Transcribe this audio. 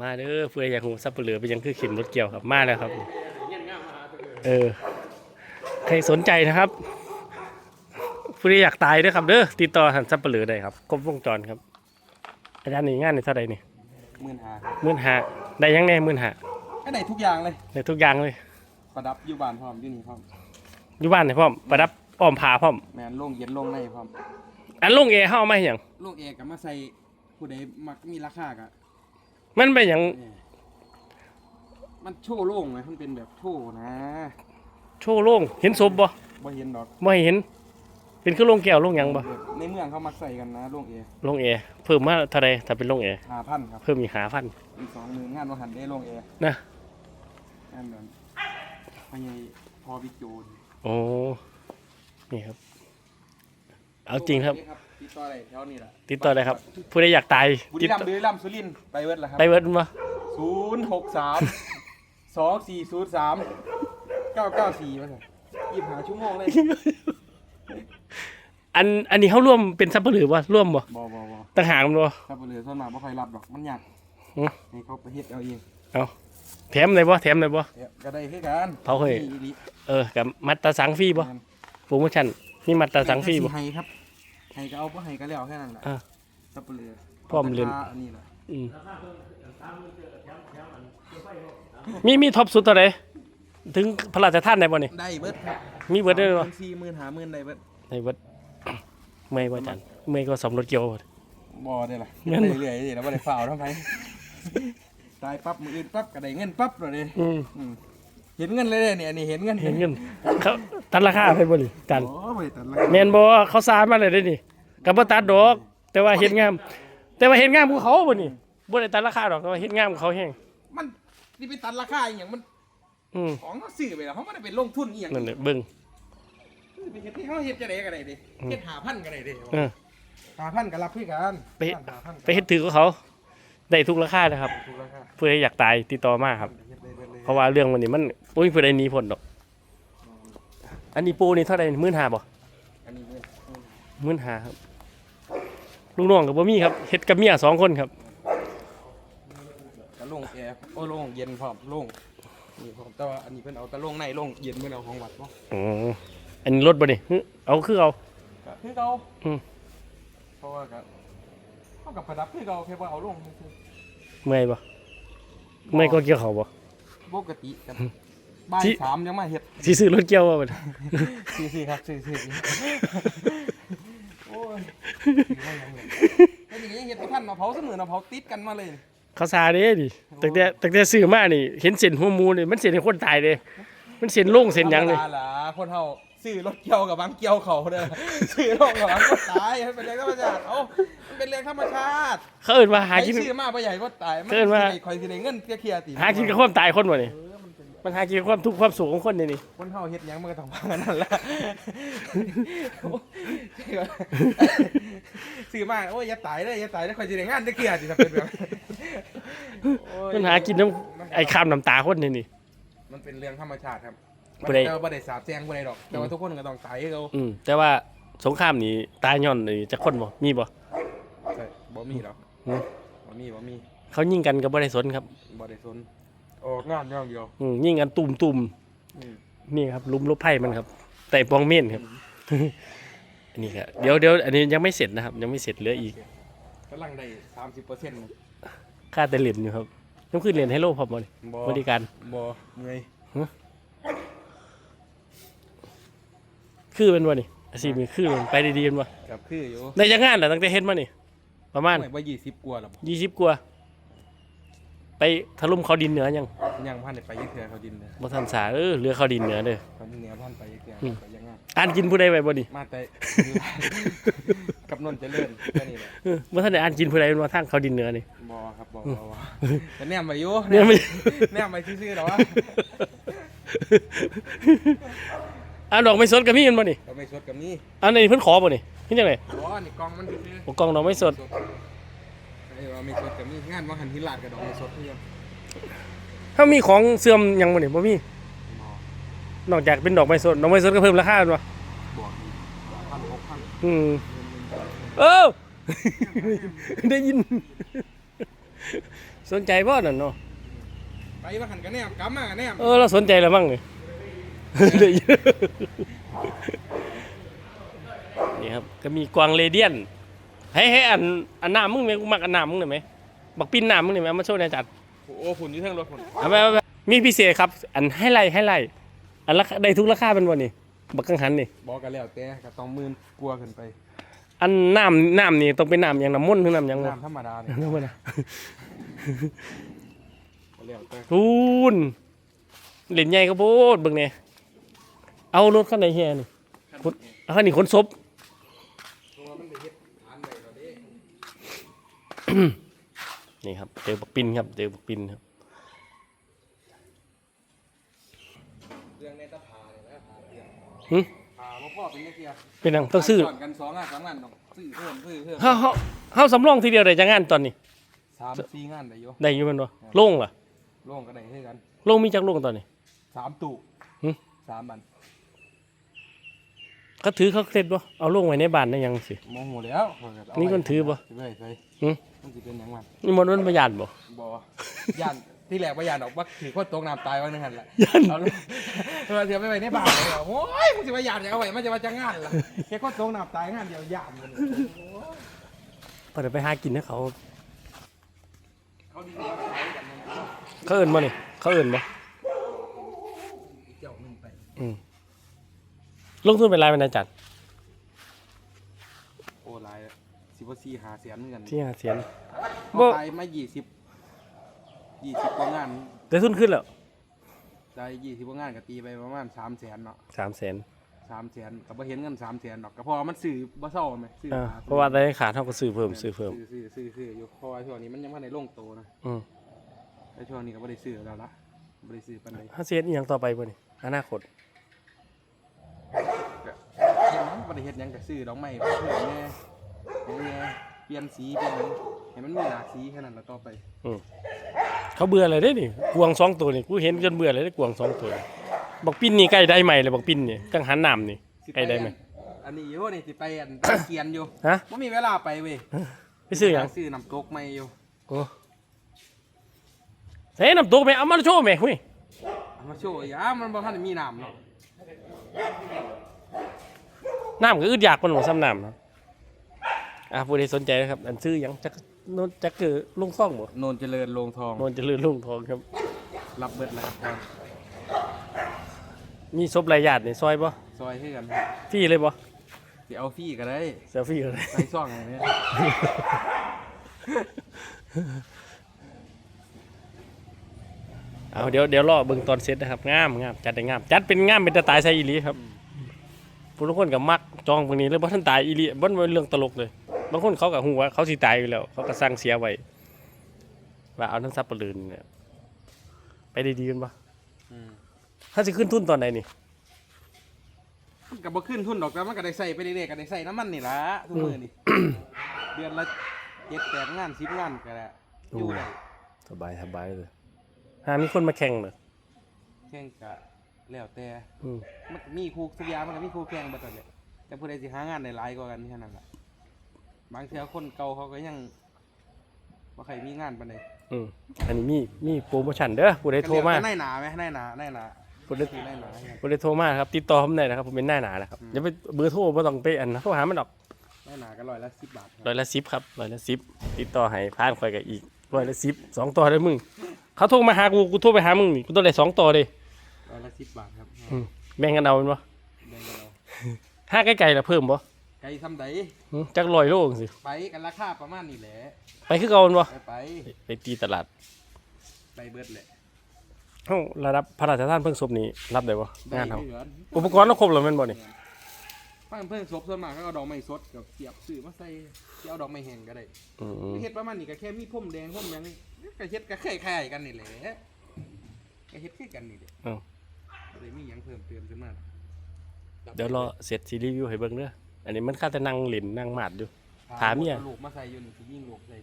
มาเด้อเพื่ออยากหูซับเปลือไปยังคือเข็นรถเกี่ยวครับมาแล้วครับ เออใครสนใจนะครับผู้ใดอยากตายเด้วยครับเด้อติดต่อหันซับเปลือได้ครับครบวงจรครับอาจารย์นี่งานในเท่าไหร่นี่หมื่นหาหมื่นหาได้ยังแน่หมื่นหาก็ได้ทุกอย่างเลยได้ทุกอย่างเลย ประดับอยู่บ้านพร้อมอยู่นี่พร้อมอยู่บ้านให้พร้อมประดับอ้อมผาพร้อมแมนโล่งเย็นโล่งในพร้อมอันลงเอเฮามาให้หยังโล่งเอกกับมาใส่ผู้ใดมักมีราคากะ มันเป็นหยังนี่มันโชว์โล่งไหมมันเป็นแบบโชว์นะโชว์โล่งเห็นศพบ่บ่เห็นดอกบ่ให้เห็น เป็นคือโล่งแก้วโล่งหยังบ่แบบในเมืองเขามักใส่กันนะโล่งเอโล่งเอเพิ่มมาเท่าใดถ้าเป็นโล่งเอหาพันครับเพิ่มอีกหาพัน อีกสองมืองานว่าหันได้โล่งเอนะ งานแบบพญายพอวิกโจนโอ้นี่ครับ เอาจริงครับ ติดต่ออะไรแถวนี้แหละติดต่อได้ครับ ผู้ใดอยากตายบุติรีดรัมต่อย์บุรีรัมย์สุรินทร์ไปเวิร์ดแล้วครับไปเวิร์ดมาศูนย์หกสามสองสี่ศูนย์สามเก้าเก้าสี่มาสิยี่สิบห้าชั่วโมงเลยอันอันนี้เขาร่วมเป็นซัพพลายบ่ร่วมบ่บอบอบอต่างหากมันบ่ ถ้าไปเรือส่วนมากไม่ค่อยรับดอกมันยากหือให้เขาไปเฮ็ดเอาเองแถมเลยบ่แถมเลยบ่ เดี๋ยวก็ได้คือกันเขาเคยมีอีหลีเออกับมัดตาสังฟรีบ่แม่นโปรโมชั่นมีมัดตาสังฟรีบ่ให้ครับ ให้ก็เอาบ่ให้ก็แล้วแค่นั้นแหละอ่าถ้าไปเรือพร้อมเรียนาคาอันนี้แหละอืมมีมีท็อปสุดเท่าไหร่ถึงพระราชทานได้บ่นี่ได้เบิดครับมีเบิดได้บ่สี่หมื่นห้าหมื่นได้เบิดได้เบิดเมื่อยบ่อาจารย์เมื่อยก็สมรถเกี่ยวบ่ บ่ได้ล่ะเงินเรื่อยๆนี่แล้วบ่ได้ฝ่าวทำไมตายปั๊บมืออื่นปั๊บก็ได้เงินปั๊บเลยอืมอืมเห็นเงินเลยเนี่ยอันนี้เห็นเงินเห็นเงินเขาตัดราคาไปบ่นี่อาจารย์โอ้บ่ได้ตัดละแม่นบ่เขาสารมาเลยได้นี่ ก็บ่ตัดดอก แต่ว่าเฮ็ดงาม แต่ว่าเฮ็ดงามของเขาบ่นี่บ่ได้ตัดราคาดอกแต่ว่าเฮ็ดงามของเขาแฮงมันนี่ไปตัดราคาอหย่างมันอืมของเขาซื้อไปแล้วเขาไม่ได้ไปลงทุนอหย่างนั่นแหละเบิ่งไปเฮ็ดที่เขาเฮ็ดจะได้ก็ได้ดิเฮ็ดหาพันก็ได้ดิเออ หาพันก็รับพี่กันไปหาพันก็ไปเฮ็ดถือกับเขา ได้ทุกราคานะครับถูกราคาผู้ใดอยากตายติดต่อมาครับ เฮ็ดได้เบิดเลยเพราะว่าเรื่องมันนี่มันบ่มีผู้ใดหนีพ้นดอก อันนี้ปูนี่เท่าใด15,000บ่อันนี้เงิน15,000ครับ ลูกน้องก็บ่มีครับเฮ็ดกับเมียสองคนครับกระโลงแอร์โอ้โลงเย็นพร้อมโลงนี่พร้อมแต่ว่าอันนี้เพิ่นเอาตะโลงในโลงเย็นเพิ่นเอาของวัดเนาะอ๋ออันนี้รถบ่นี่หึเอาคือเอาก็คือเขาอืมเพราะว่าก็เขากับประดับคือเขาแค่ว่าเอาลงซื่อเมื่อยบ่เมื่อยก็เกี่ยวเขาบ่ๆปกติกันบ่ายที่สามยังมาเฮ็ดสิซื้อรถเกี่ยวบ่บัดสี่สี่ครับสี่สี่สี่โอ้ ยเป็นอย่างนี้เห็ดพันมาเผาเสมอมาเผาติดกันมาเลยเขาซาเด้ดิตั้งแต่ตั้งแต่ซื้อมานี่ เห็นเส้นหัวหมูนี่มันเส้นให้คนตายเด้มันเส้นโล่งเส้นหยังเลยธรรมดาล่ะคนเฮาซื้อรถเกี่ยวกับบางเกี่ยวเขาเด้อซื้อรถกับบางก็ตายมันเป็นเรื่องธรรมชาติเอ้ามันเป็นเรื่องธรรมชาติเขาเอิ้นว่าหาใครกินซื้อมาบ่ใหญ่ก็ตายมันเกินว่าคอยสิได้เงินเคลียร์ๆติ หากินกับความตายคนบ่นี่ มันหากินกับความทุกข์ความสุขของคนนี่นี่คนเฮาเฮ็ดหยังมันก็ต้องพังกันนั่นแหละซื้อมาโอ้ยอย่าตายเด้ออย่าตายเด้อคอยสิได้งานเคลียร์ๆติถ้าเป็นแบบโอ้ยมันหากินน้ำไอ้ข้ามน้ำตาคนนี่นี่ มันเป็นเรื่องธรรมชาติครับบ่ได้ แต่ว่าบ่ได้สาบแซงบ่ได้ดอก แต่ว่าทุกคนก็ต้องตายให้เขาอืมแต่ว่าสงครามนี่ตายย้อนนี่จะคนบ่มีบ่ ใช่บ่มีหรอกอืม บ่มีบ่มีเขายิงกันก็บ่ได้สนครับบ่ได้สน ออกงานอย่างเดียวอืมยิงกันตุ่มอืมๆนี่ครับลุมลบไพ่มันครับ แต่ปองเม่นครับ อันนี้ครับเดี๋ยวเดี๋ยวอันนี้ยังไม่เสร็จนะครับ ยังไม่เสร็จเหลืออีกกำลังได้30%นะค่าแต่เหรียญอยู่ครับต้องขึ้นเหรียญให้โลพอบ่นี่บ่บริการบ่เมื่อยคือเป็นบ่นี่อาชีพนี้คือมันไปดีๆเป็นบ่กับคืออยู่ในจังงานน่ะตั้งแต่เฮ็ดมานี่ประมาณไม่ว่า20กว่าแล้วบ่ยี่สิบกว่า ไปถล่มเขาดินเหนือยังยังพันได้ไปยังเทื่อเขาดินเลยบ่ทันสาเออเรือเขาดินเหนือเด้อเขาเหนือพันไปยังเทื่ออืมไปยังงานอ่านกินผู้ใดไปบ่นี่มาแต่กับนนท์เจริญแค่นี้แหละเออบ่ทันได้อ่านกินผู้ใดเป็นว่าทางเขาดินเหนือนี่บ่ครับบ่บ่บ่แต่แนมไปอยู่เนี่ยไม่แนมไปซื่อๆแต่ว่าอ่านดอกไม้สดก็มีแม่นบ่นี่ก็ไม่สดกับนี้อันนี้เพิ่นขอบ่นี่เฮ็ดจังได๋บ่นี่กล่องมันซื่อๆบ่กล่องดอกไม้สด เอ้ยว่าไม่สดกับมีงานว่าหันหินลาดกับดอกไม่สดเพื่อนถ้ามีของเสื่อมหยังบ่นี่บ่มีหมอนอกจากเป็นดอกไม้สดดอกไม้สดก็เพิ่มราคาแม่นบ่บวกพันหกพันอืมเออ ได้ยิน สนใจบ่นั่นเนาะไปมาหันกันแนมกำมากันแนมเออเราสนใจแล้วมั้งเลยได้เยอะนี่ครับก็มีกวางเรเดียน ให้ให้อันอันหน้ามึงไหมกูมักอันหน้ามึงหน่อยไหมบักปิ้นหน้ามึงหน่อยไหมเอามาโชว์ในอยจัดโอ้โหฝุ่นอยู่เทั้งรถฝุ่นเอาไปเอาไปมีพิเศษครับ อันให้ไล่ให้ไล่อันราคาได้ทุกราคาเป็นวันนี้บักกังหันนี่บอกกันแล้วแต่ก็ต้องมื่นกลัวขึ้นไปอันน้ำน้ำนี่ต้องเป็นน้ำอย่างน้ำมนต์หรือน้ำอย่างวะน้ำธรรมดาเนี่ยน้ำมันอะก็แล้วแต่ทูนเหรียญใหญ่ก็โบดเบิ่งเนี่ยเอารถคันไหนเฮียนี่คนเอาคันนี้ขนศพ ตัวมันได้เฮ็ดทานได้แล้วเด้ นี่ครับเจอบักปินครับเจอบักปินครับเรื่องในตะพาเนี่ยนะพาเรื่องหึพาบ่พ่อเป็นจังซี่อะเป็นหยังต้องซื้อก่อนกันสองงานสามงานต้องซื้อเพิ่มซื้อเพิ่มเฮาเฮาเฮาสำรองทีเดียวได้จังงานตอนนี้ สามสี่งานได้อยู่ได้อยู่แมันบ่โล่งล่ะโล่งก็ได้ให้กันโล่งมีจักโล่งตอนนี้สามตู้หึ สามบัน เขาถือเขาเคล็ดบ่เอาโล่งไว้ในบ้านได้ยังสิโมโหแล้วข้อยก็เานี่คนถือบ่ถือไว้ใส่หึ มันสิเป็นหยังมันนี่มันมันประหยัดบ่ บ่ย่านที่แรกบ่ย่านดอกว่าถือคนตกน้ำตายว่านึงหั่นแหละย่าน เอาลูกเออเสียไปไว้ในบ้านเลยอะโอ้ยมึงสิมาย่านจะเอาไว้มันจะมาจะงานล่ะแค่คนตกน้ำตายงานเดียวย่านมันพอเดี๋ยวไปหากินให้เขา เขาดีกว่าใช้กันมันเขาเอิ้นบ่นี่เขาเอิ้นบ่เจ้าหนึงไปอืม ลงทุนเป็นรายเป็นรายจัดโอ้หลายอะสิบ่สี่หาแสนเหมือนกันที่หาเสียนเขาตายมายี่สิบยี่สิบกว่างานได้ทุนขึ้นแล้วได้ยี่สิบกว่างานก็ตีไปประมาณสามแสนเนาะสามแสนสามแสนก็บ่เห็นเงินสามแสนดอกก็เพอมันซื้อบ่เศร้าไหมซื้ออ่าหเพราะว่าได้ขาดเท่ากับซื้อเพิ่มซื้อเพิ่มซื้อซื้อซื้อซื้ออยู่เพราะว่าช่วงนี้มันยังไม่ได้ลงโตนะอืมแต่ช่วงนี้ก็บ่ได้ซื้อแล้วละบ่ได้ซื้อปานใดถ้าเสียอีหยังต่อไปบ่นี่อนาคต เห็นมัน บ่ได้เฮ็ดหยังก็ซื้อดอกไม้เพิ่มแน่อย่างแน่เปลี่ยนสีเปลี่ยนหยังให้มันมีหลากสีแค่นั้นแล้วต่อไปอืมเขาเบื่ออะไรได้นี่กวางสองตัวนี่กูเห็นจนเบื่อเลยได้กวางสองตัวบักปิ้นนี่ใกล้ได้ใหม่เลยบักปิ้นนี่กังหันน้ำนี่สิใกล้ได้ไหมอันนี้อยู่นี่สิไปอันเกียนอยู่ฮะ บ่มีเวลาไปเว้ยไปซื้อหยังซื้อน้ำตกใหม่อยู่โอ้เฮ้ยน้ำตกไหมเอามาโชว์ไหมหุ้ยเอามาโชว์อีกอะมันบ่ทันได้มีน้ำเนาะ น้ำก็อึดอยากมันหนูซ้ำน้ำเนาะอะผู้ใดสนใจนะครับ อันซื้อหยังจักโนนจักคือลุงซ่องบ่โนนเจริญโรงทอง โนนเจะลือลุงทองครับ รับเบิดแล้วครับมีศพรายญาติในซอยบ่ซอยให้กันฟรีเลยบ่สิเอาฟรีก็ได้เซลฟี่เลย ใส่ซ่องอะไรเนี่ยเอาเดี๋ยวเดี๋ยวรอเบิ่งตอนเสร็จนะครับงามงามจัดได้งาม จัดเป็นงามเป็นตาตายใส่อีหลีครับ ผู้ทุกคนก็มักจองพวกนี้เลยบ่ทันตายอีหลีบ่เป็นเรื่องตลกเลย บางคนเขาก็ฮู้ว่าเขาสิตายอยู่แล้ว เขาก็สร้างเสียไว้ว่าเอาทั้งทรัพย์ปลืนเนี่ยไปดีๆกันบ่ถ้าสิขึ้นทุนตอนไหนนี่มันก็บ่ขึ้นทุนดอกแต่มันก็ได้ใส่ไปเรื่อยๆก็ได้ใส่น้ำมันนี่ล่ะทุกมื้อนี่ เดือนละเจ็ดแปดงานสิบงานก็ได้อยู่ได้สบายสบายเลยหามีคนมาแข่งเลยแข่งก็ แล้วแต่อืมมันก็มีครูทุกอย่างมันก็มีครูแข่งเบิดนั่นแหละแต่ผู้ใดสิหางานได้หลายกว่ากันแค่นั้นล่ะบางเทื่อคนเก่าเขาก็ยังบ่ค่อยมีงานปานใดอืมอันนี้มีมีโปรโมชั่นเด้อผู้ใดโทรมาก็เรียกว่นายหนาไหมนายหนานายหนาผู้ใดคือนายหนาไงผู้ใดโทรมาครับติดต่อผมได้นะครับผมเป็นหน้าหนานะครับอย่าไปเบอร์โทรบ่ต้องไปอันนะโทรหามันดอกนายหนาก็ร้อยละสิบบาทครับร้อยละสิบครับร้อยละสิบติดต่อให้พานข่อยกับอีกร้อยละสิบสองต่อได้มึงเขาโทรมาหากูกูโทรไปหามึงนี่กูต้องได้สองต่อเลย ร้อยละสิบบาทครับอืมแบ่งกันเอาเป็นบ่แบ่งกันเราถ้าใกล้ๆละเพิ่มบ่ไก่ซ้ำใดหึจักร้อยโลจังสิไปกันราคาประมาณนี้แหละไปคือเก่าแม่นบ่ไปไปไปตีตลาดไปเบิดแหละเฮาระดับพระราชทานเพิ่งศพนี้รับได้บ่งานเฮาเหลืออุปกรณ์เราครบแล้วแม่นบ่นี่ฟังเพิ่งศพส่วนมากก็เอาดอกไม้สดกับเสียบซื้อมาใส่ที่เอาดอกไม้แห้งก็ได้อืมเฮ็ดประมาณนี้ก็แค่มีพุ่มแดงพุ่มหยังก็เฮ็ดก็คล้ายๆกันนี่แหละก็เฮ็ดคือกันนี่แหละ เอ้า บ่ได้มีหยังเพิ่มเติมขึ้นมาเดี๋ยวรอเสร็จสิรีวิวให้เบิ่งเด้ออันนี้มันค่าแต่นั่งเล่นนั่งมาดอยู่ ถามเนี่ยอลูกมาใส่อยู่นี่สิยิงลูกใส่